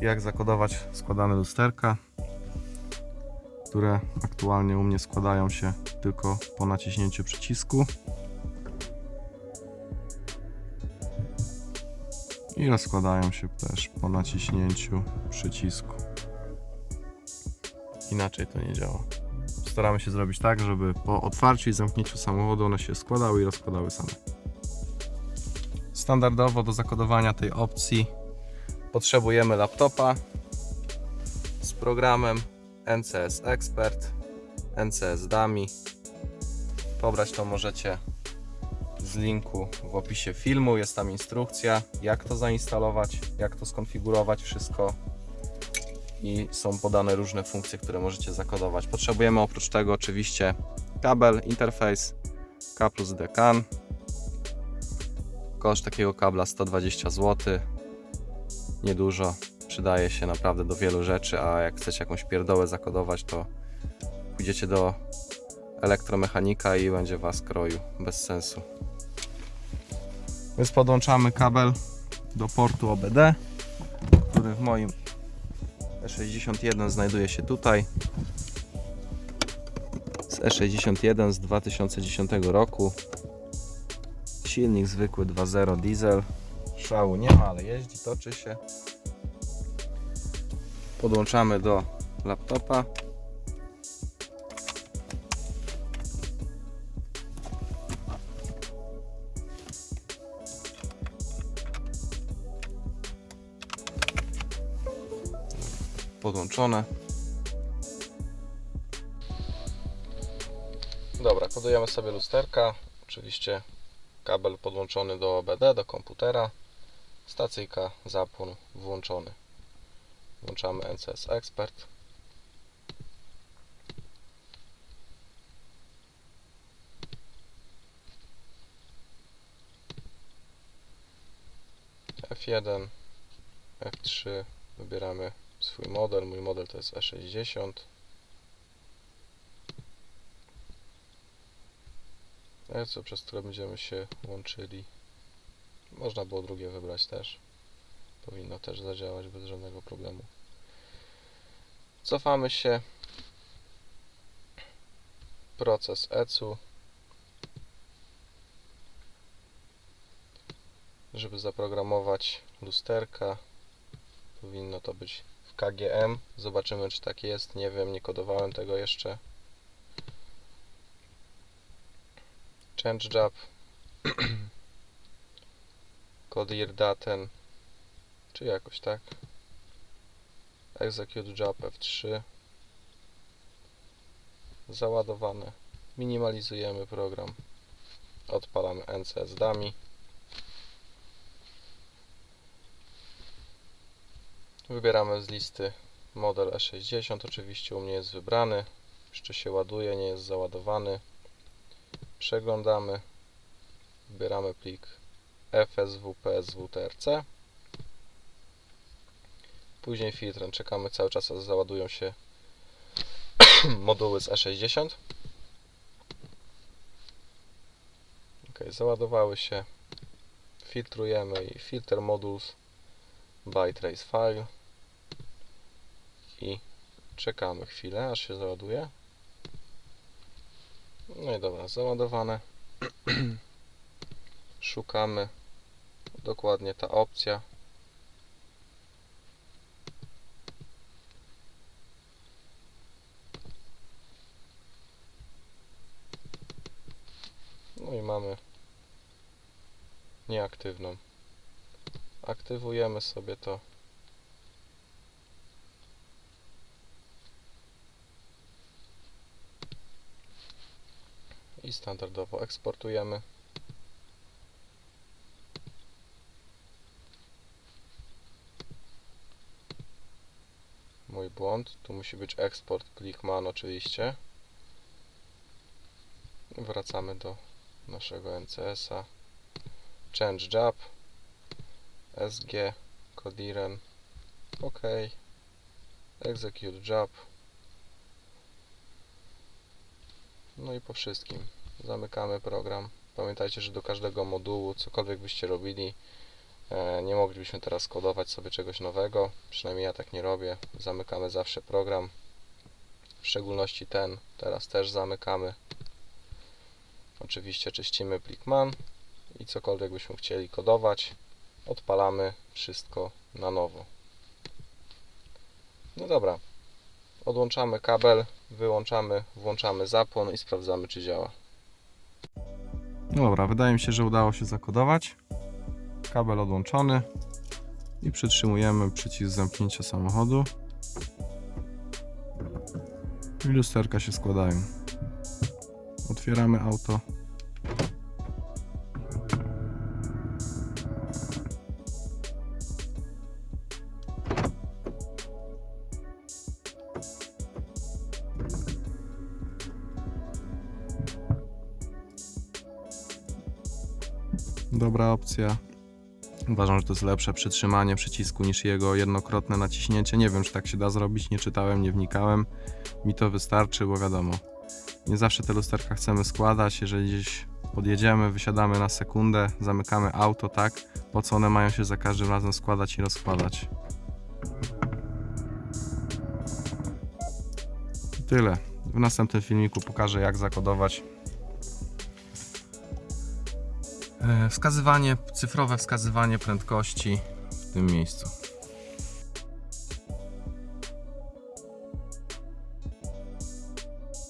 jak zakodować składane lusterka, które aktualnie u mnie składają się tylko po naciśnięciu przycisku. I rozkładają się też po naciśnięciu przycisku. Inaczej to nie działa. Staramy się zrobić tak, żeby po otwarciu i zamknięciu samochodu one się składały i rozkładały same. Standardowo do zakodowania tej opcji potrzebujemy laptopa z programem NCS Expert, NCS Dummy. Pobrać to możecie z linku w opisie filmu. Jest tam instrukcja, jak to zainstalować, jak to skonfigurować wszystko i są podane różne funkcje, które możecie zakodować. Potrzebujemy oprócz tego oczywiście kabel, interfejs, K plus D CAN. Koszt takiego kabla 120 zł. Niedużo, przydaje się naprawdę do wielu rzeczy, a jak chcecie jakąś pierdołę zakodować, to pójdziecie do elektromechanika i będzie was kroił bez sensu. Więc podłączamy kabel do portu OBD, który w moim E61 znajduje się tutaj. Z E61 z 2010 roku. Silnik zwykły 2.0 diesel. Szału nie ma, ale jeździ, toczy się. Podłączamy do laptopa. podłączone. Dobra, kodujemy sobie lusterka. Oczywiście kabel podłączony do OBD, do komputera. Stacyjka, zapłon włączony. Włączamy NCS Expert. F1, F3, wybieramy swój model. Mój model to jest E60. co przez które będziemy się łączyli. Można było drugie wybrać też. Powinno też zadziałać bez żadnego problemu. Cofamy się. Proces ECU. Żeby zaprogramować lusterka, powinno to być w KGM. Zobaczymy, czy tak jest. Nie wiem, nie kodowałem tego jeszcze. Change job. Codir daten. Czy jakoś tak. Execute job F3. Załadowane. Minimalizujemy program. Odpalamy NCS Dummy. Wybieramy z listy model E60. Oczywiście u mnie jest wybrany. Jeszcze się ładuje, nie jest załadowany. Przeglądamy. Wybieramy plik FSW. Później filtrem czekamy cały czas, aż załadują się moduły z E60. Ok, załadowały się. Filtrujemy i filter modules by trace file i czekamy chwilę, aż się załaduje. No i dobra, załadowane. Szukamy dokładnie ta opcja. No i mamy nieaktywną. Aktywujemy sobie to. i standardowo eksportujemy. Mój błąd, tu musi być eksport clickman oczywiście. Wracamy do naszego NCS-a. Change job, SG, Codiren, OK, execute job. No i po wszystkim zamykamy program. Pamiętajcie, że do każdego modułu, cokolwiek byście robili, Nie moglibyśmy teraz kodować sobie czegoś nowego, przynajmniej ja tak nie robię. Zamykamy zawsze program, w szczególności ten, teraz też zamykamy. Oczywiście czyścimy plik man i cokolwiek byśmy chcieli kodować, odpalamy wszystko na nowo. No dobra, odłączamy kabel, wyłączamy, włączamy zapłon i sprawdzamy czy działa. No dobra, wydaje mi się, że udało się zakodować. Kabel odłączony i przytrzymujemy przycisk zamknięcia samochodu. I lusterka się składają. Otwieramy auto. Dobra opcja. Uważam, że to jest lepsze przytrzymanie przycisku niż jego jednokrotne naciśnięcie. Nie wiem, czy tak się da zrobić, nie czytałem, nie wnikałem. Mi to wystarczy, bo wiadomo, nie zawsze te lusterka chcemy składać. Jeżeli gdzieś odjedziemy, wysiadamy na sekundę, zamykamy auto, tak? Po co one mają się za każdym razem składać i rozkładać? Tyle. W następnym filmiku pokażę, jak zakodować Wskazywanie, cyfrowe wskazywanie prędkości w tym miejscu.